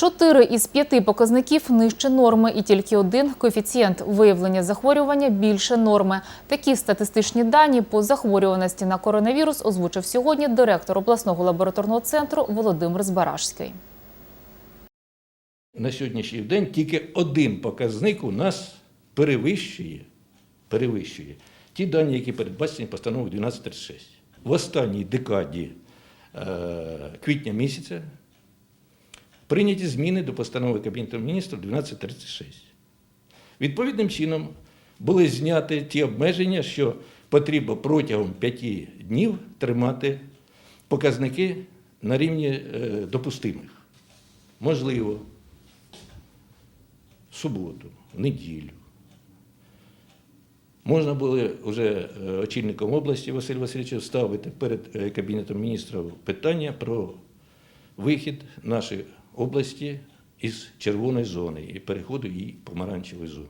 Чотири із п'яти показників нижче норми, і тільки один коефіцієнт виявлення захворювання більше норми. Такі статистичні дані по захворюваності на коронавірус озвучив сьогодні директор обласного лабораторного центру Володимир Збаражський. На сьогоднішній день тільки один показник у нас перевищує, перевищує ті дані, які передбачені постановою 1236. В останній декаді е, квітня місяця прийняті зміни до постанови Кабінету міністрів 1236. Відповідним чином були зняті ті обмеження, що потрібно протягом п'яти днів тримати показники на рівні е, допустимих. Можливо, в суботу, в неділю. Можна було вже е, очільником області Василь Васильовича ставити перед е, Кабінетом міністрів питання про вихід нашої області із червоної зони і переходу її в помаранчеву зону.